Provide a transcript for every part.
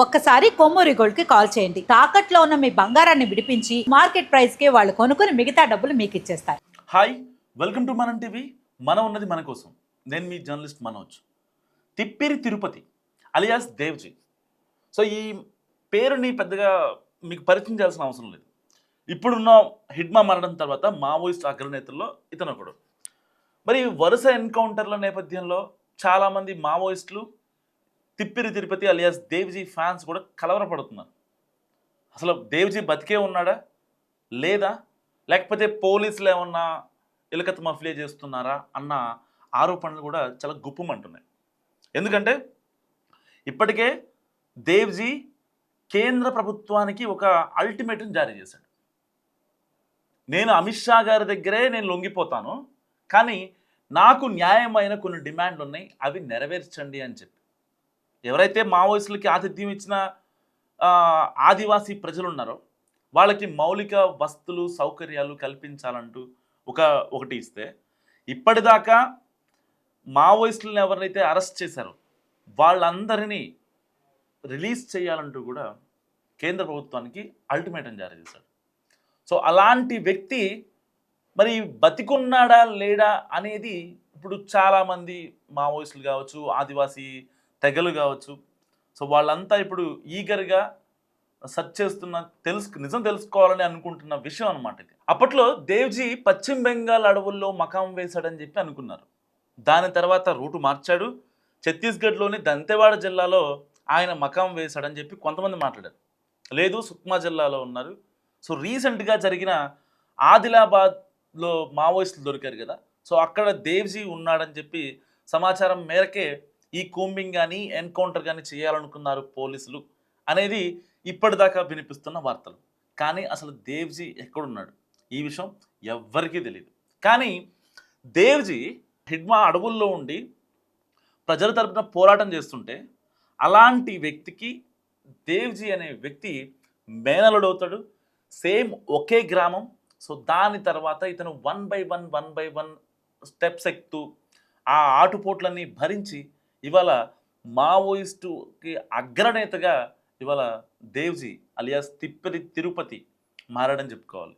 ఒక్కసారి కొమ్మూరి గోల్డ్కి కాల్ చేయండి. తాకట్లో ఉన్న మీ బంగారాన్ని విడిపించి మార్కెట్ ప్రైస్కి వాళ్ళు కొనుక్కుని మిగతా డబ్బులు మీకు ఇచ్చేస్తారు hi welcome to Manam TV. మనం ఉన్నది మన కోసం. నేను మీ journalist Manoj. Tippiri Tirupati alias Devji. So ఈ పేరుని పెద్దగా మీకు పరిచయం చేయాల్సిన అవసరం లేదు. ఇప్పుడున్న హిడ్మా మరణం తర్వాత మావోయిస్ట్ అగ్రనేతల్లో ఇతను ఒకడు మరి వరుస ఎన్కౌంటర్ల నేపథ్యంలో చాలామంది మావోయిస్టులు తిప్పిరి తిరుపతి అలియాస్ దేవ్జీ ఫ్యాన్స్ కూడా కలవరపడుతున్నారు. అసలు దేవ్జీ బతికే ఉన్నాడా? లేదా? లేకపోతే పోలీసులు ఏమన్నా ఇలకత్ మఫ్లే చేస్తున్నారా? అన్న ఆరోపణలు కూడా చాలా గుప్పమంటున్నాయి. ఎందుకంటే ఇప్పటికే దేవ్జీ కేంద్ర ప్రభుత్వానికి ఒక అల్టిమేటం జారీ చేశాడు. నేను అమిత్ షా గారి దగ్గరే నేను లొంగిపోతాను కానీ నాకు న్యాయమైన కొన్ని డిమాండ్లు ఉన్నాయి అవి నెరవేర్చండి అని చెప్పి. ఎవరైతే మావోయిస్టులకి ఆతిథ్యం ఇచ్చిన ఆదివాసీ ప్రజలు ఉన్నారో వాళ్ళకి మౌలిక వస్తువులు సౌకర్యాలు కల్పించాలంటూ ఒక ఒకటి ఇస్తే ఇప్పటిదాకా మావోయిస్టులను ఎవరైతే అరెస్ట్ చేశారో వాళ్ళందరినీ రిలీజ్ చేయాలంటూ కూడా కేంద్ర ప్రభుత్వానికి అల్టిమేటం జారీ చేశాడు. సో అలాంటి వ్యక్తి మరి బతికున్నాడా లేడా అనేది ఇప్పుడు చాలామంది మావోయిస్టులు కావచ్చు ఆదివాసీ తెగలు కావచ్చు. సో వాళ్ళంతా ఇప్పుడు ఈగర్గా సెర్చ్ చేస్తున్న తెలుసు నిజం తెలుసుకోవాలని అనుకుంటున్న విషయం అనమాట ఇది. అప్పట్లో దేవ్జీ పశ్చిమ బెంగాల్ అడవుల్లో మకాం వేశాడని చెప్పి అనుకున్నారు. దాని తర్వాత రూటు మార్చాడు. ఛత్తీస్గఢ్లోని దంతెవాడ జిల్లాలో ఆయన మకాం వేశాడని చెప్పి కొంతమంది మాట్లాడారు. లేదు సుక్మా జిల్లాలో ఉన్నారు. సో రీసెంట్గా జరిగిన ఆదిలాబాద్లో మావోయిస్టులు దొరికారు కదా. సో అక్కడ దేవ్జీ ఉన్నాడని చెప్పి సమాచారం మేరకే ఈ కూంబింగ్ కానీ ఎన్కౌంటర్ కానీ చేయాలనుకున్నారు పోలీసులు అనేది ఇప్పటిదాకా వినిపిస్తున్న వార్తలు. కానీ అసలు దేవ్జీ ఎక్కడున్నాడు? ఈ విషయం ఎవ్వరికీ తెలియదు కానీ దేవ్జీ హిడ్మా అడవుల్లో ఉండి ప్రజల తరపున పోరాటం చేస్తుంటే అలాంటి వ్యక్తికి దేవ్జీ అనే వ్యక్తి మేనలుడవుతాడు సేమ్ ఒకే గ్రామం. సో దాని తర్వాత ఇతను one by one one by one steps ఎక్కుతూ ఆ ఆటుపోట్లన్నీ భరించి ఇవాళ మావోయిస్టుకి అగ్రనేతగా ఇవాళ దేవ్జీ అలియాస్ తిప్పరి తిరుపతి మారాడని చెప్పుకోవాలి.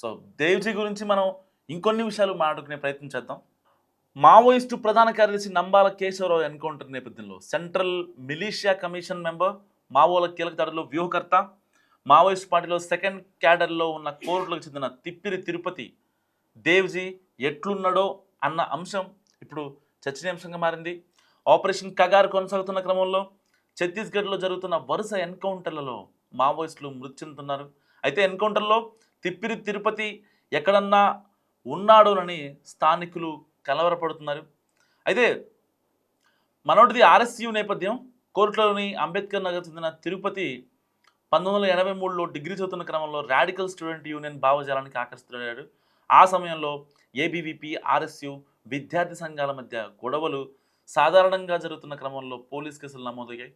సో దేవ్జీ గురించి మనం ఇంకొన్ని విషయాలు మాట్లాడుకునే ప్రయత్నం చేద్దాం. మావోయిస్టు ప్రధాన కార్యదర్శి నంబాల కేశవరావు ఎన్కౌంటర్ నేపథ్యంలో సెంట్రల్ మిలీషియా కమిషన్ మెంబర్ మావోల కీలక దాడిలో వ్యూహకర్త మావోయిస్ట్ పార్టీలో సెకండ్ క్యాడర్లో ఉన్న కోర్టులకు చెందిన తిప్పిరి తిరుపతి దేవ్జీ ఎట్లున్నాడో అన్న అంశం ఇప్పుడు చర్చనీయాంశంగా మారింది. ఆపరేషన్ కగారు కొనసాగుతున్న క్రమంలో ఛత్తీస్గఢ్లో జరుగుతున్న వరుస ఎన్కౌంటర్లలో మావోయిస్టులు మృతి చెందుతున్నారు అయితే ఎన్కౌంటర్లో తిప్పిరి తిరుపతి ఎక్కడన్నా ఉన్నాడోనని స్థానికులు కలవరపడుతున్నారు. అయితే మనోటిది ఆర్ఎస్యు నేపథ్యం కోర్టులోని అంబేద్కర్ నగర్ చెందిన తిరుపతి పంతొమ్మిది వందల ఎనభై మూడులో డిగ్రీ చదువుతున్న క్రమంలో రాడికల్ స్టూడెంట్ యూనియన్ భావజాలానికి ఆకర్షితుడయ్యాడు. ఆ సమయంలో ఏబీవీపీ ఆర్ఎస్యు విద్యార్థి సంఘాల మధ్య గొడవలు సాధారణంగా జరుగుతున్న క్రమంలో పోలీస్ కేసులు నమోదయ్యాయి.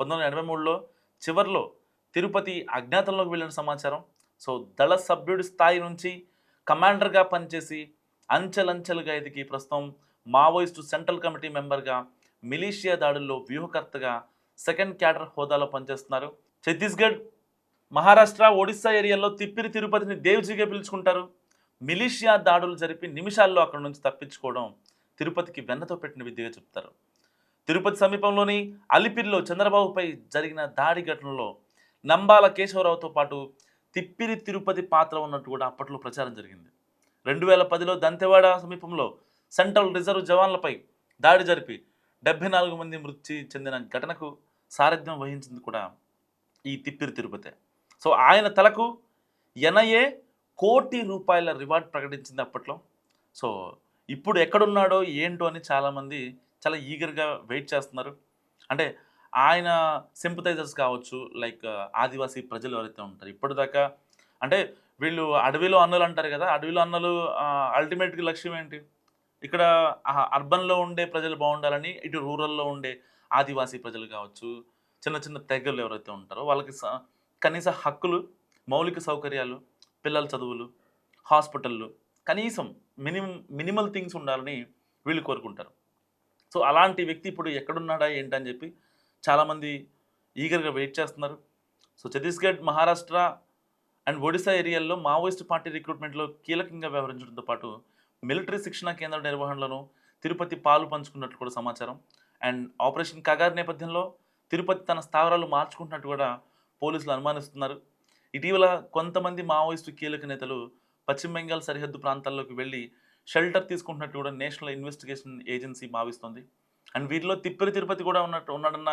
పంతొమ్మిది వందల ఎనభై మూడులో చివరిలో తిరుపతి అజ్ఞాతంలోకి వెళ్ళిన సమాచారం. సో దళ సభ్యుడి స్థాయి నుంచి కమాండర్గా పనిచేసి అంచెలంచెలుగా ఎదిగి ప్రస్తుతం మావోయిస్టు సెంట్రల్ కమిటీ మెంబర్గా మిలీషియా దాడుల్లో వ్యూహకర్తగా సెకండ్ క్యాడర్ హోదాలో పనిచేస్తున్నారు. ఛత్తీస్గఢ్ మహారాష్ట్ర ఒడిస్సా ఏరియాలో తిప్పిరి తిరుపతిని దేవ్జీగా పిలుచుకుంటారు. మిలీషియా దాడులు జరిపి నిమిషాల్లో అక్కడ నుంచి తప్పించుకోవడం తిరుపతికి వెన్నతో పెట్టిన విద్యగా చెప్తారు. తిరుపతి సమీపంలోని అలిపిరిలో చంద్రబాబుపై జరిగిన దాడి ఘటనలో నంబాల కేశవరావుతో పాటు తిప్పిరి తిరుపతి పాత్ర ఉన్నట్టు కూడా అప్పట్లో ప్రచారం జరిగింది. రెండు వేల పదిలో దంతెవాడ సమీపంలో సెంట్రల్ రిజర్వ్ జవాన్లపై దాడి జరిపి డెబ్బై నాలుగు మంది మృతి చెందిన ఘటనకు సారథ్యం వహించింది కూడా ఈ తిప్పిరి తిరుపతి. సో ఆయన తలకు ఎన్ఐఏ కోటి రూపాయల రివార్డ్ ప్రకటించింది అప్పట్లో. సో ఇప్పుడు ఎక్కడున్నాడో ఏంటో అని చాలామంది చాలా ఈగర్గా వెయిట్ చేస్తున్నారు. అంటే ఆయన సింపతైజర్స్ కావచ్చు లైక్ ఆదివాసీ ప్రజలు ఎవరైతే ఉంటారు ఇప్పటిదాకా అంటే వీళ్ళు అడవిలో అన్నలు అంటారు కదా అడవిలో అన్నలు అల్టిమేట్గా లక్ష్యం ఏంటి? ఇక్కడ అర్బన్లో ఉండే ప్రజలు బాగుండాలని ఇటు రూరల్లో ఉండే ఆదివాసీ ప్రజలు కావచ్చు చిన్న చిన్న తెగలు ఎవరైతే ఉంటారో వాళ్ళకి స- కనీస హక్కులు మౌలిక సౌకర్యాలు పిల్లల చదువులు హాస్పిటళ్ళు కనీసం మినిమం మినిమల్ థింగ్స్ ఉండాలని వీళ్ళు కోరుకుంటారు. సో అలాంటి వ్యక్తి ఇప్పుడు ఎక్కడున్నాడా ఏంటని చెప్పి చాలామంది ఈగర్గా వెయిట్ చేస్తున్నారు. సో ఛత్తీస్గఢ్ మహారాష్ట్ర అండ్ ఒడిశా ఏరియాల్లో మావోయిస్ట్ పార్టీ రిక్రూట్మెంట్లో కీలకంగా వ్యవహరించడంతో పాటు మిలిటరీ శిక్షణ కేంద్ర నిర్వహణలోనూ తిరుపతి పాలు పంచుకున్నట్లు కూడా సమాచారం. అండ్ ఆపరేషన్ కగార్ నేపథ్యంలో తిరుపతి తన స్థావరాలు మార్చుకుంటున్నట్టు కూడా పోలీసులు అనుమానిస్తున్నారు. ఇటీవల కొంతమంది మావోయిస్టు కీలక నేతలు పశ్చిమ బెంగాల్ సరిహద్దు ప్రాంతాల్లోకి వెళ్ళి షెల్టర్ తీసుకుంటున్నట్టు కూడా నేషనల్ ఇన్వెస్టిగేషన్ ఏజెన్సీ భావిస్తుంది. అండ్ వీటిలో తిప్పరి తిరుపతి కూడా ఉన్నట్టు ఉన్నాడన్న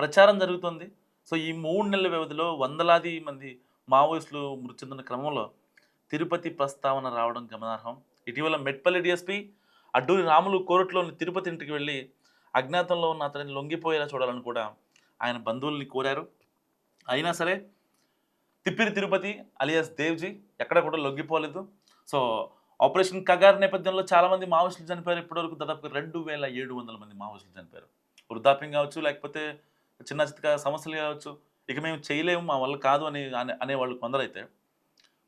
ప్రచారం జరుగుతోంది. సో ఈ మూడు నెలల వ్యవధిలో వందలాది మంది మావోయిస్టులు మృతి చెందిన క్రమంలో తిరుపతి ప్రస్తావన రావడం గమనార్హం. ఇటీవల మెట్పల్లి డిఎస్పీ అడ్డూరి రాములు కోరట్లోని తిరుపతి ఇంటికి వెళ్ళి అజ్ఞాతంలో ఉన్న అతనిని లొంగిపోయేలా చూడాలని కూడా ఆయన బంధువుల్ని కోరారు. అయినా సరే తిప్పిరి తిరుపతి అలియాస్ దేవ్జీ ఎక్కడ కూడా లొంగిపోలేదు. సో ఆపరేషన్ కగార్ నేపథ్యంలో చాలామంది మావోయిస్టులు చనిపోయారు. ఇప్పటివరకు దాదాపు రెండు వేల ఏడు వందల మంది మావోయిస్టులు చనిపోయారు. వృద్ధాప్యం కావచ్చు లేకపోతే చిన్న చిన్న సమస్యలు కావచ్చు ఇక మేము చేయలేము మా వల్ల కాదు అని అనే అనేవాళ్ళు కొందరైతే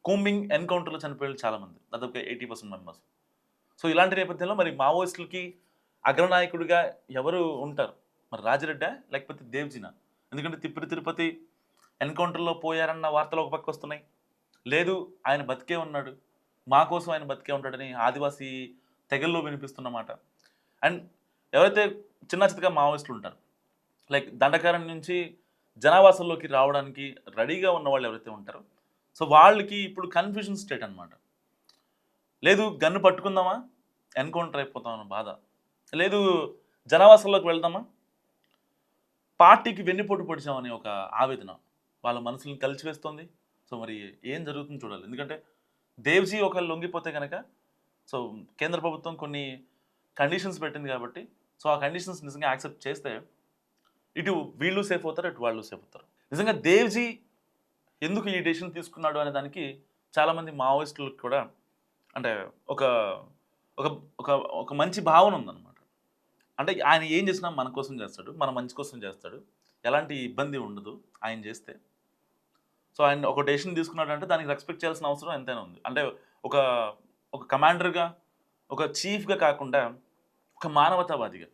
కూంబింగ్ ఎన్కౌంటర్లో చనిపోయారు చాలామంది. దాదాపు ఎయిటీ పర్సెంట్ మెంబర్స్. సో ఇలాంటి నేపథ్యంలో మరి మావోయిస్టులకి అగ్రనాయకుడిగా ఎవరు ఉంటారు? మరి రాజిరెడ్డా లేకపోతే దేవ్జీనా? ఎందుకంటే తిప్పిరి తిరుపతి ఎన్కౌంటర్లో పోయారన్న వార్తలు ఒక పక్క వస్తున్నాయి. లేదు ఆయన బతికే ఉన్నాడు. మా కోసం ఆయన బతికే ఉంటాడని ఆదివాసీ తెగల్లో వినిపిస్తున్నమాట అండ్ ఎవరైతే చిన్న చితగా మావోయిస్టులు ఉంటారు లైక్ దండకారం నుంచి జనావాసంలోకి రావడానికి రెడీగా ఉన్న వాళ్ళు ఎవరైతే ఉంటారో సో వాళ్ళకి ఇప్పుడు కన్ఫ్యూజన్ స్టేట్ అన్నమాట. లేదు గన్ను పట్టుకుందామా? ఎన్కౌంటర్ అయిపోతామన్న బాధ. లేదు జనావాసంలోకి వెళ్దామా? పార్టీకి వెన్నుపోటు పొడిచామని ఒక ఆవేదన. వాళ్ళ మనసులను కలిసివేస్తుంది. సో మరి ఏం జరుగుతుందో చూడాలి. ఎందుకంటే దేవ్జీ ఒకళ్ళు లొంగిపోతే కనుక సో కేంద్ర ప్రభుత్వం కొన్ని కండిషన్స్ పెట్టింది కాబట్టి సో ఆ కండిషన్స్ నిజంగా యాక్సెప్ట్ చేస్తే ఇటు వీళ్ళు సేఫ్ అవుతారు ఇటు వాళ్ళు సేఫ్ అవుతారు. నిజంగా దేవ్జీ ఎందుకు ఈ డెసిషన్ తీసుకున్నాడు అనే దానికి చాలామంది మావోయిస్టులకు కూడా అంటే ఒక ఒక ఒక ఒక మంచి భావన ఉందన్నమాట. అంటే ఆయన ఏం చేసినా మన కోసం చేస్తాడు మన మంచి కోసం చేస్తాడు. ఎలాంటి ఇబ్బంది ఉండదు ఆయన చేస్తే. సో ఆయన ఒక డెసిషన్ తీసుకున్నాడు అంటే దానికి రెస్పెక్ట్ చేయాల్సిన అవసరం ఎంతైనా ఉంది. అంటే ఒక ఒక కమాండర్గా ఒక చీఫ్గా కాకుండా ఒక మానవతావాదిగా.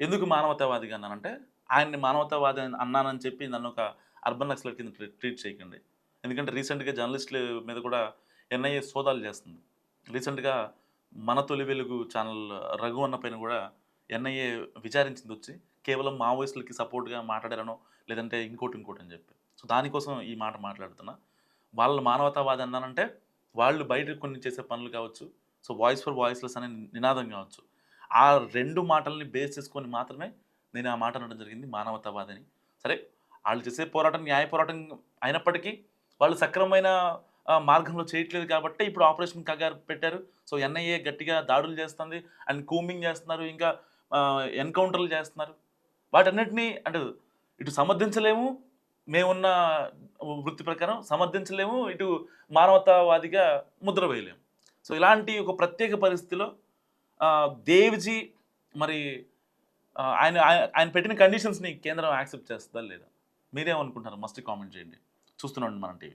ఎందుకు మానవతావాదిగా అన్నానంటే ఆయన్ని మానవతావాది అని అన్నానని చెప్పి నన్ను ఒక అర్బన్ నక్సలర్ కింద ట్రీట్ చేయకండి. ఎందుకంటే రీసెంట్గా జర్నలిస్టుల మీద కూడా ఎన్ఐఏ సోదాలు చేస్తుంది. రీసెంట్గా మన తొలి వెలుగు ఛానల్ రఘు అన్న పైన కూడా ఎన్ఐఏ విచారించింది వచ్చి కేవలం మావోయిస్టులకి సపోర్ట్గా మాట్లాడారనో లేదంటే ఇంకోటి ఇంకోటి అని చెప్పి. సో దానికోసం ఈ మాట మాట్లాడుతున్నా. వాళ్ళ మానవతావాది అన్నానంటే వాళ్ళు బయట కొన్ని చేసే పనులు కావచ్చు సో వాయిస్ ఫర్ వాయిస్లెస్ అనే నినాదం కావచ్చు. ఆ రెండు మాటల్ని బేస్ చేసుకొని మాత్రమే నేను ఆ మాట అనడం జరిగింది మానవతావాదని. సరే వాళ్ళు చేసే పోరాటం న్యాయ పోరాటం అయినప్పటికీ వాళ్ళు సక్రమమైన మార్గంలో చేయట్లేదు కాబట్టి ఇప్పుడు ఆపరేషన్ కగారు పెట్టారు. సో ఎన్ఐఏ గట్టిగా దాడులు చేస్తుంది అండ్ కూమింగ్ చేస్తున్నారు ఇంకా ఎన్కౌంటర్లు చేస్తున్నారు. వాటన్నిటినీ అంటే ఇటు సమర్థించలేము మేమున్న వృత్తి ప్రకారం సమర్థించలేము ఇటు మానవతావాదిగా ముద్ర వేయలేము. సో ఇలాంటి ఒక ప్రత్యేక పరిస్థితిలో దేవ్జీ మరి ఆయన ఆయన- పెట్టిన కండిషన్స్ని కేంద్రం యాక్సెప్ట్ చేస్తుందా లేదా? మీరేమనుకుంటారు మస్ట్ కామెంట్ చేయండి. చూస్తున్నాండి మన టీవీ.